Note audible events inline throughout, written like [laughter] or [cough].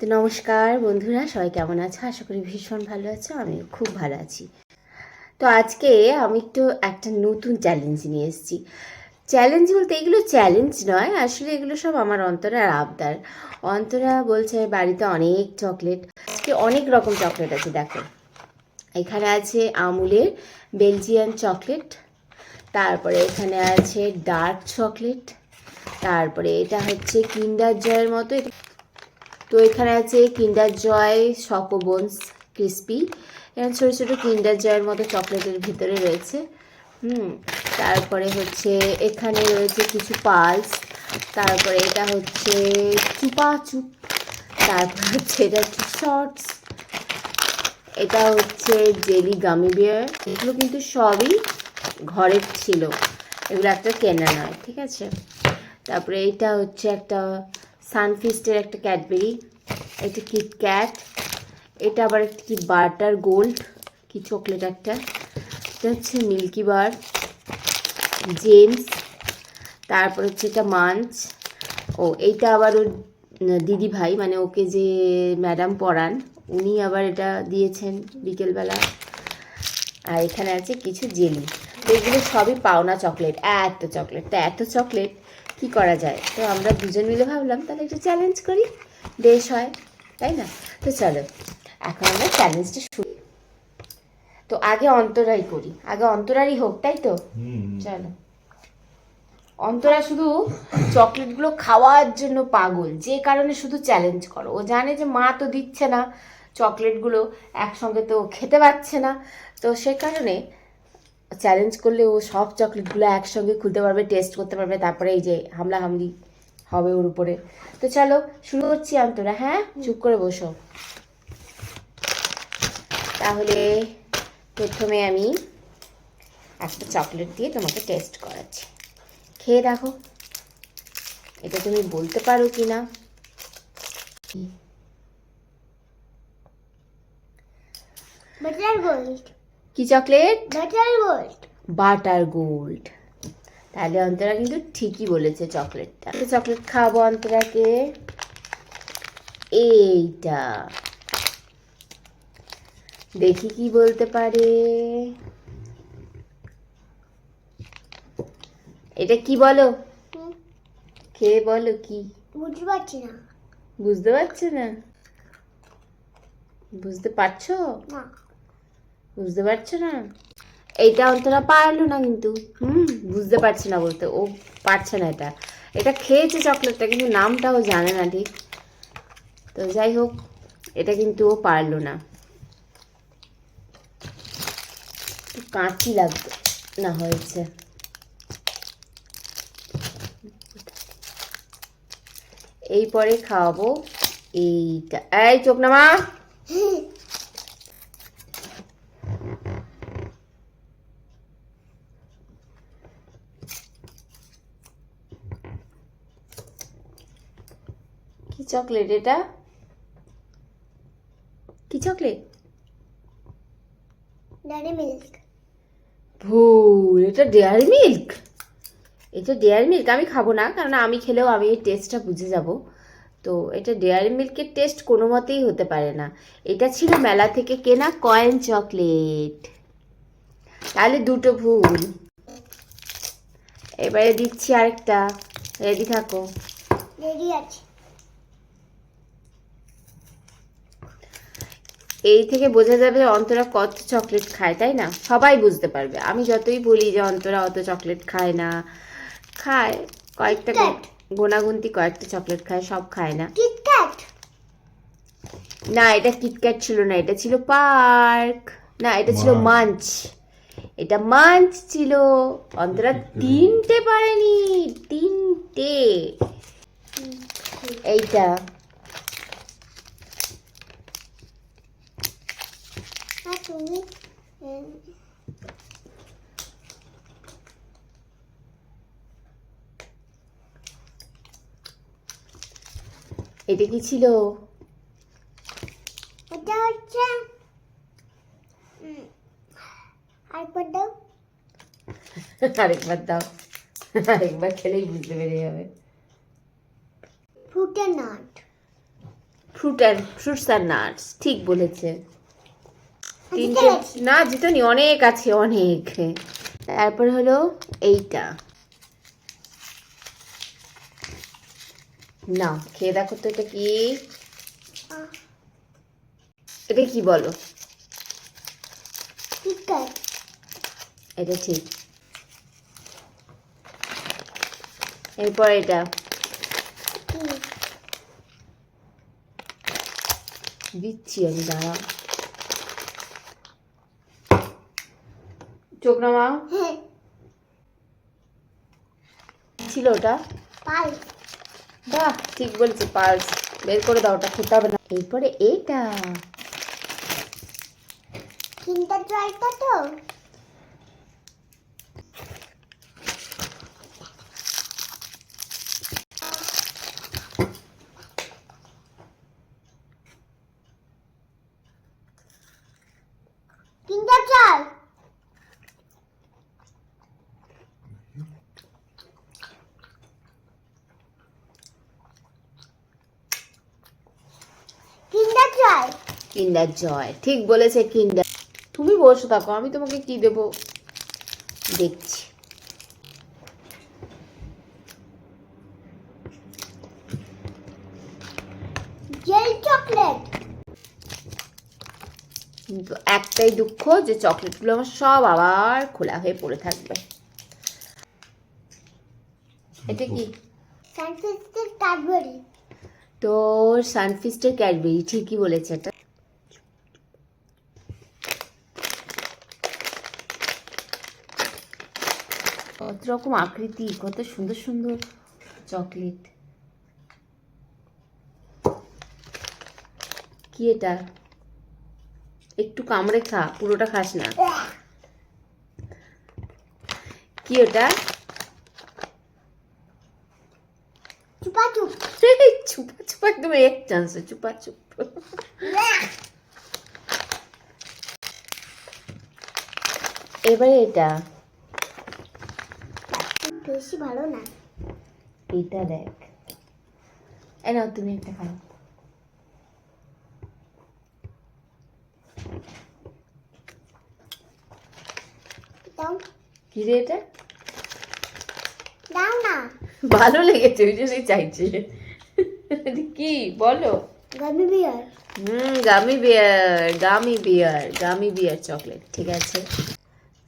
তো নমস্কার বন্ধুরা, সবাই কেমন আছো? আশা করি ভীষণ ভালো আছো আমি খুব ভালো আছি। তো আজকে আমি একটু একটা নতুন চ্যালেঞ্জ নিয়ে এসেছি। চ্যালেঞ্জ বলতে এগুলো চ্যালেঞ্জ নয়, আসলে এগুলো সব আমার অন্তরার আবদার। অন্তরা বলছে, বাড়িতে অনেক চকলেট আজকে অনেক রকম চকলেট আছে, দেখো। এখানে আছে আমুলের বেলজিয়ান চকলেট তারপরে এখানে আছে ডার্ক চকলেট তারপরে এটা হচ্ছে কিন্ডার জয়ের মতো তো এখানে আছে কিন্ডার জয় সকোবোনস ক্রিস্পি। এখানে ছোটো ছোটো কিন্ডার জয়ের মতো চকলেটের ভিতরে রয়েছে। হুম, তারপরে হচ্ছে এখানে রয়েছে কিছু পালস। তারপরে এটা হচ্ছে চুপা চুপ। তারপর হচ্ছে এটা হচ্ছে শর্টস। এটা হচ্ছে জেলি গামি বিয়ার। এগুলো কিন্তু সবই ঘরের ছিল। এগুলো একটা কেনা নয়, ঠিক আছে? তারপরে এটা হচ্ছে একটা সানফিস্টের একটা ক্যাডবেরি, এটা কিটক্যাট এটা আবার একটা কি বাটার গোল্ড, কি চকলেট একটা, এটা হচ্ছে মিল্কি বার, জেমস, তারপর হচ্ছে এটা মাঞ্চ, ও এইটা আবার ওর দিদি ভাই মানে ওকে যে ম্যাডাম পড়ান, উনি আবার এটা দিয়েছেন বিকেলবেলা। আর এখানে আছে কিছু জেলি। এগুলো সবই পাওনা চকলেট, এত চকলেট, তো এত চকলেট কি করা যায়? তো আমরা দুজন মিলে ভাবলাম তাহলে একটু চ্যালেঞ্জ করি। বেশ হয় তাই না? তো চলো এখন আমরা চ্যালেঞ্জটা শুরু তো আগে অন্তরাই করি। আগে অন্তরারই হোক তাই তো? চলো। অন্তরা শুধু চকলেটগুলো খাওয়ার জন্য পাগল যে কারণে শুধু চ্যালেঞ্জ করো। ও জানে যে মা তো দিচ্ছে না চকলেটগুলো একসঙ্গে তো খেতে পাচ্ছে না। তো সে কারণে চ্যালেঞ্জ করলে ও সব চকলেটগুলো একসঙ্গে খুলতে পারবে টেস্ট করতে পারবে তারপরে এই যে হামলা হামলি হবে ওর উপরে। তো চলো শুরু করছি তোরা হ্যাঁ? চুপ করে বসো। তাহলে প্রথমে আমি একটা চকলেট দিয়ে তোমাকে টেস্ট করাচ্ছি। খেয়ে দেখো। এটা তুমি বলতে পারো কি না বাটার গোল্ড কি chocolate? Butter gold. Butter gold. তাহলে অন্তরা কিন্তু ঠিকই বলেছে চকলেটটা। চকলেট খাব অন্তরাকে। এইটা। দেখি কি বলতে পারে। এটা কি বলো? খেয়ে বলো কি? বুঝতে পারছি না। বুঝতে পারছ না? বুঝতে পারছ? না। বুঝতে পারছ না? এইটা অন্তরা পারল না কিন্তু। হুম, বুঝতে পারছি না বলতে। ও পারছে না এটা। এটা খেয়েছে চকলেটটা কিন্তু নামটাও জানে না ঠিক। তো যাই হোক, এটা কিন্তু ও পারল না। কাঁচি লাগবে না হয়েছে। এই পরে খাওয়াবো এইটা। এই চোখ নামা [laughs] চকলেট এটা? কি চকলেট? ডেয়ারি মিল্ক ভুল এটা ডেয়ারি মিল্ক এটা ডেয়ারি মিল্ক আমি খাব না কারণ আমি খেলেও আমি এই টেস্টটা বুঝে যাব। তো এটা ডেয়ারি মিল্কের টেস্ট কোনো মতেই হতে পারে না। এটা ছিল মেলা থেকে কেনা কয়েন চকলেট তাহলে দুটো ভুল। এবারে দিচ্ছি আরেকটা। রেডি থাকো। রেডি আছে। এই থেকে বোঝা যাবে অন্তরা কত চকলেট খায় তাই না? সবাই বুঝতে পারবে। আমি যতই বলি যে অন্তরা অত চকলেট খায় না খায়। কয়েকটা। গোনাগুনতি কয়েকটা চকলেট খায় সব খায় না। না এটা কিটক্যাট ছিল না এটা ছিল পার্ক। না এটা ছিল মাঞ্চ। এটা মাঞ্চ ছিল। অন্তরা তিনটে পারেনি তিনটে। এইটা। আর তুমি এটা কি ছিল? এটা হচ্ছে আরেকবার দাও। আরেকবার দাও। আরেকবার খেলেই বুঝতে পেরে যাবে। ফ্রুটের nut fruit and fruits and nuts ঠিক বলেছে। তিনটে না জিতনি অনেক আছে অনেক। তারপর হলো এইটা। না খেয়ে দেখো তো এটা কি। এটা কি বলো? এটা ঠিক। এরপর এটা। দিচ্ছি আমি দাঁড়া চোখ নামাও হ্যাঁ। ছিল ওটা? বাহ ঠিক বলছি পালস। বের করে দাও ওটা খেতে হবে না। এরপরে এইটা জয়টা তো কিন্টার জয় কিন্টার জয় কিন্ডার জয় ঠিক বলেছে কিন্ডার তুমি বসে থাকো আমি তোমাকে কি দেবো? দেখছি। চকলেট কিন্তু একটাই দুঃখ যে চকলেটগুলো আমার সব আবার খোলা হয়ে পড়ে থাকবে। এটা কি? সানফিস্টের ক্যাডবেরি তোর সানফিস্টের ক্যাডবেরি ঠিকই বলেছে এটা। রকম আকৃতি কত সুন্দর সুন্দর চকলেট। কি এটা? একটু কামড়ে খা পুরোটা খাস না। কি এটা চুপা [laughs] চুপ চুপ একদম এক চান্স চুপা চুপ এবারে এটা। বেশি ভালো না। এটা দেখ। এ নাও তুমি একটা খাও। দাও। কি রে এটা? দাও না। ভালো লেগেছে ওই জন্যই চাইছি। কি বলো। গামি বিয়ার হুম gummy bear gummy bear gummy beer chocolate ঠিক আছে।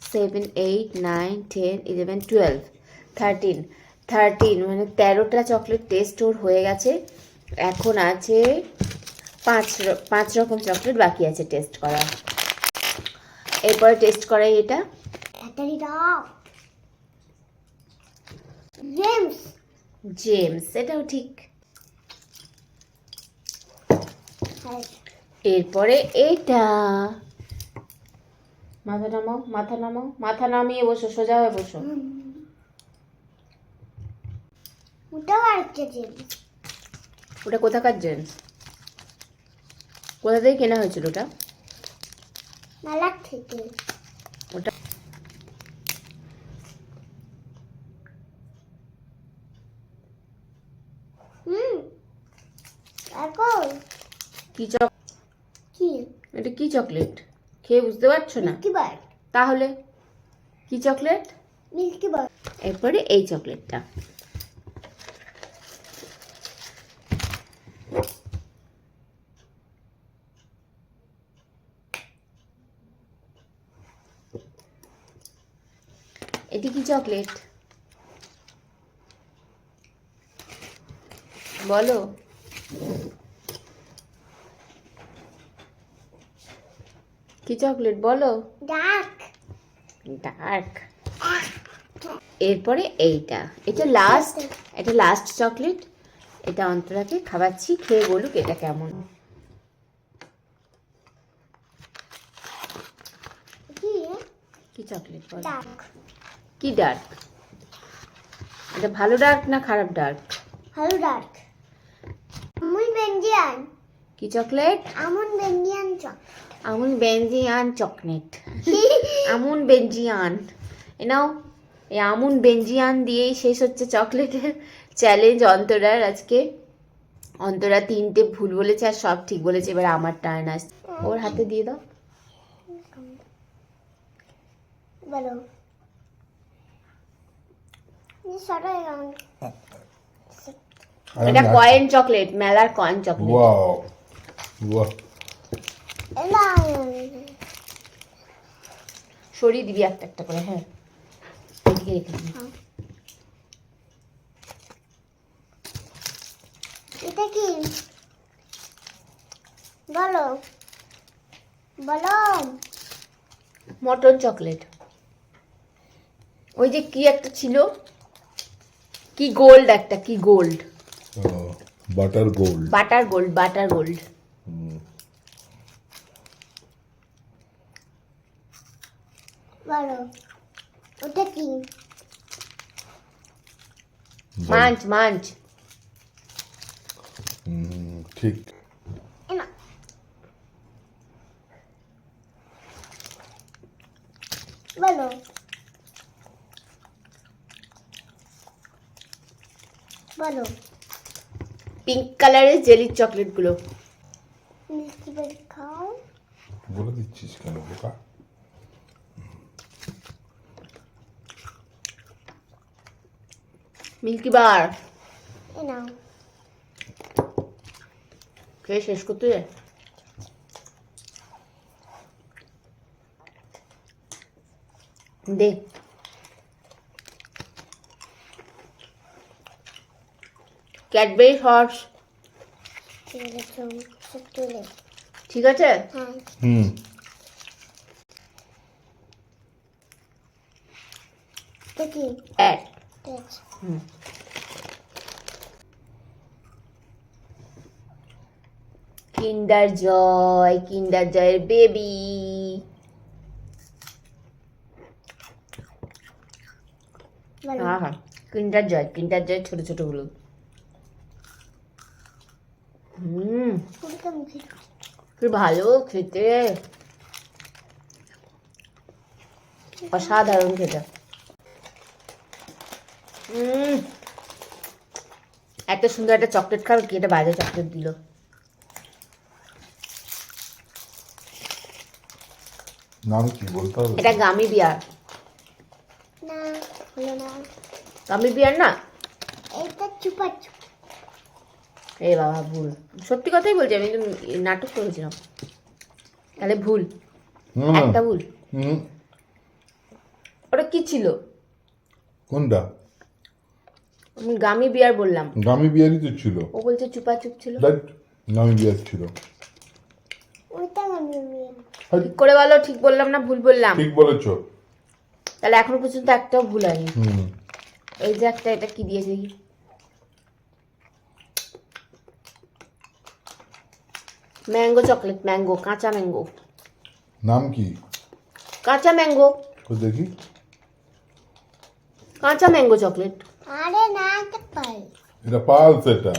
Seven eight nine ten eleven twelve thirteen thirteen মানে তেরোটা চকলেট টেস্ট ওর হয়ে গেছে। এখন আছে পাঁচ পাঁচ রকম চকলেট বাকি আছে টেস্ট করা এরপরে টেস্ট করাই এটা। জেমস জেমস এটাও ঠিক। এরপরে এটা। মাথা নামাও মাথা নামাও মাথা নামিয়ে বসো সোজা হয়ে বসো। ওটাও আরেকটা জেমস ওটা কোথাকার জেন্স কোথা থেকে কেনা হয়েছিল ওটা? মেলার থেকে। ওটা হুম এখন কি চক কি? এটা কি চকলেট? খেয়ে বুঝতে পারছ না? Milkybar. তাহলে কি চকলেট? মিল্কি বার। এরপরে এই চকলেটটা। চকলেট। বলো। কি চকলেট বলো? ডার্ক। ডার্ক। এরপরে এইটা। এটা লাস্ট এটা লাস্ট চকলেট। এটা অন্তরাকে খাওয়াচ্ছি খেয়ে বলুক এটা কেমন। কি? চকলেট বল? কি ডার্ক এটা ভালো ডার্ক না খারাপ ডার্ক ভালো ডার্ক আমুল বেঞ্জিয়ান কি চকলেট আমুল বেঞ্জিয়ান চক Amul Belgian chocolate [laughs] Amul Belgian এ নাও এই আমুন বেঞ্জিয়ান দিয়েই শেষ হচ্ছে চকলেটের চ্যালেঞ্জ অন্তরার আজকে। অন্তরা তিনটে ভুল বলেছে আর সব ঠিক বলেছে এবার আমার টার্ন আসছে। ওর হাতে দিয়ে দাও। বলো। এটা কয়েন চকলেট মেলার কয়েন চকলেট ওয়াও না সরিয়ে দিবি একটা একটা করে হ্যাঁ। এদিকে রেখে দিবি। এটা কি? বলো। বলো। মটর চকলেট ওই যে কি একটা ছিল? কি গোল্ড একটা কি gold butter gold butter gold butter gold বলো ওটা কি মাঞ্চ মাঞ্চ ঠিক এ না বলো বলো পিঙ্ক কালারের জেলির চকলেটগুলো মিষ্টি করে খাও। বলে দিচ্ছিস কেন বোকা? মিল্কি বার এ নাও। খেয়ে শেষ করতে যায় দে। ক্যাডবেরি হর্স ঠিক আছে? হুম। কিন্ডার জয় কিন্ডার জয়ের বেবি। হ্যাঁ হ্যাঁ। কিন্ডার জয় কিন্ডার জয় ছোট ছোটগুলো হুম। কি ভালো খেতে। অসাধারণ খেতে। এত সুন্দর একটা চকলেট খাবে কি এটা বাজে চকলেট দিল। নাম কি বলতে হবে? এটা গামি বিয়ার। না হলো না। গামি বিয়ার না? এটা চুপা চুপ এ বাবা ভুল। সত্যি কথাই বলছি আমি তো নাটক করেছিলাম। তাহলে ভুল। একটা ভুল। ওটা কি ছিল? কোনটা? আমি গামি বিয়ার বললাম। গামি বিয়ারই তো ছিল। ও বলছে চুপাচুপ ছিল। রাইট গামি বিয়ার ছিল। নিয়ে ঠিক করে বলো ঠিক বললাম না ভুল বললাম? ঠিক বলেছ। তাহলে এখনও পর্যন্ত একটাও ভুল হয়নি। এই যে একটা এটা কি দিয়েছে ম্যাঙ্গো চকলেট ম্যাঙ্গো কাঁচা ম্যাঙ্গো নাম কি? কাঁচা ম্যাঙ্গো তো দেখি। কাঁচা ম্যাঙ্গো চকলেট আরে না এটা পাই এটা পালস এটা।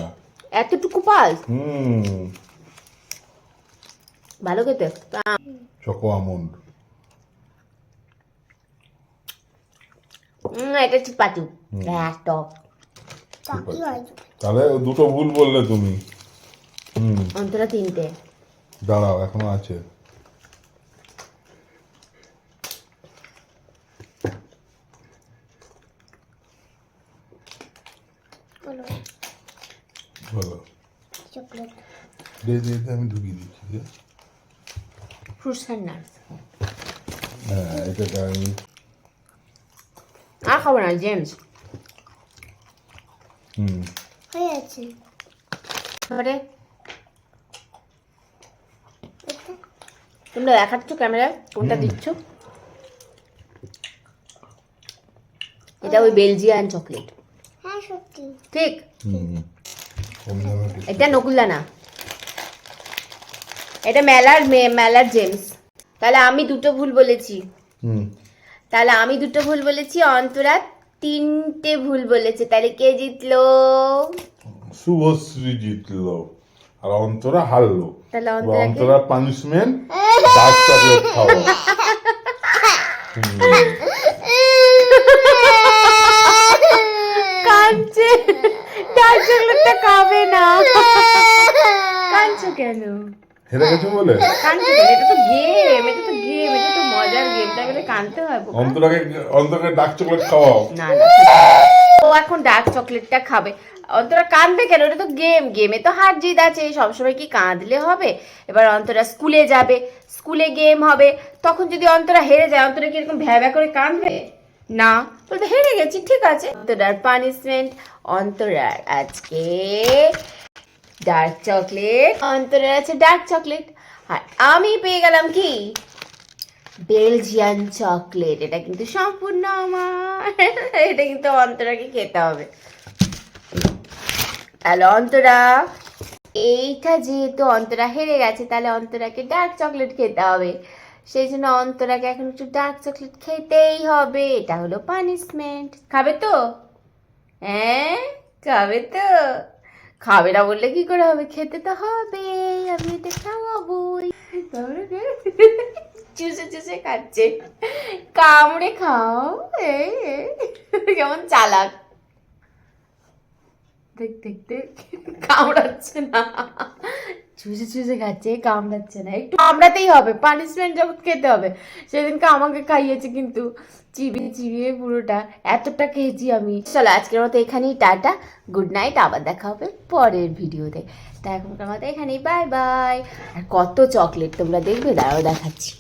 এতটুকু পাল হুম। ভালো খেতে। Choco almond. এটা চিপাচু হ্যাঁ টক তাহলে দুটো ভুল বললে তুমি। অন্তরা তিনটে। দাঁড়াও এখনও আছে। চকলেট। দে দে আমি ঢুকিয়ে দিচ্ছি দে। ফ্রুটস অ্যান্ড নাটস হ্যাঁ এটাকে আমি আর খাব না জেমস হুম। হয়ে আছে। তারপরে তোমরা দেখাচ্ছ ক্যামেরায় কোনটা দিচ্ছ? এটা ওই বেলজিয়ান চকলেট হ্যাঁ ঠিক। এটা নকুলদানা। এটা মেলার মে- মেলার জেমস। তাহলে আমি দুটো ভুল বলেছি। হুম। তাহলে আমি দুটো ভুল বলেছি অন্তরা তিনটে ভুল বলেছে। তাহলে কে জিতলো? শুভশ্রী জিতলো। আর অন্তরা হারলো। অন্তরা পানিশমেন্ট ডার্ক চকলেট খাওয়া কাঁদছে ডার্ক চকলেটটা খাবে না। কাঁদছো কেন? হেরে গেছে বলে? কাঁদছো কেন? এটা তো গেম এটা তো গেম এটা তো মজার গেম তাই বলে কাঁদতে হয় বোকা? অন্তরাকে অন্তরাকে ডাক চকলেট খাওয়াও। না না। এখন ডার্ক চকলেটটা খাবে। অন্তরা কাঁদবে কেন? ওটা তো গেম গেমে তো হার জিত আছে সবসময় কি কাঁদলে হবে? এবার অন্তরা স্কুলে যাবে। স্কুলে গেম হবে। তখন যদি অন্তরা হেরে যায়, অন্তরা কি এরকম ভ্যা করে কাঁদবে? না। বলতে হেরে গেছি, ঠিক আছে। অন্তরার পানিশমেন্ট অন্তরার আজকে ডার্ক চকলেট অন্তরার আছে ডার্ক চকলেট আর আমি পেয়ে গেলাম কি? বেলজিয়ান চকলেট এটা কিন্তু সম্পূর্ণ আমার। এটা কিন্তু অন্তরাকে খেতে হবে। তাহলে অন্তরা, এইটা যেহেতু অন্তরা হেরে গেছে, তাহলে অন্তরাকে ডার্ক চকলেট খেতে হবে। সেই জন্য অন্তরাকে এখন একটু ডার্ক চকলেট খেতেই হবে। এটা হলো পানিশমেন্ট খাবে তো? হ্যাঁ খাবে তো। খাবে না বললে কি করে হবে? খেতে তো হবে আমি এটা খাওয়াবোই। তাহলে চুষে চুষে খাচ্ছে। কামড়ে খাও, এই। কেমন চালাক। দেখ দেখ দেখ। কামড়াচ্ছে না। চুষে চুষে খাচ্ছে, কামড়াচ্ছে না। একটু কামড়াতেই হবে পানিশমেন্ট যখন খেতে হবে, সেদিনকে আমাকে খাইয়েছে কিন্তু চিবিয়ে চিবিয়ে পুরোটা। এতটা খেয়েছি আমি। চলো, আজকের মতো এখানেই টাটা। গুড নাইট, আবার দেখা হবে পরের ভিডিওতে। তা এখনকার মতো এখানেই, বাই বাই। আর কত চকলেট তোমরা দেখবে, দাঁড়াও দেখাচ্ছি।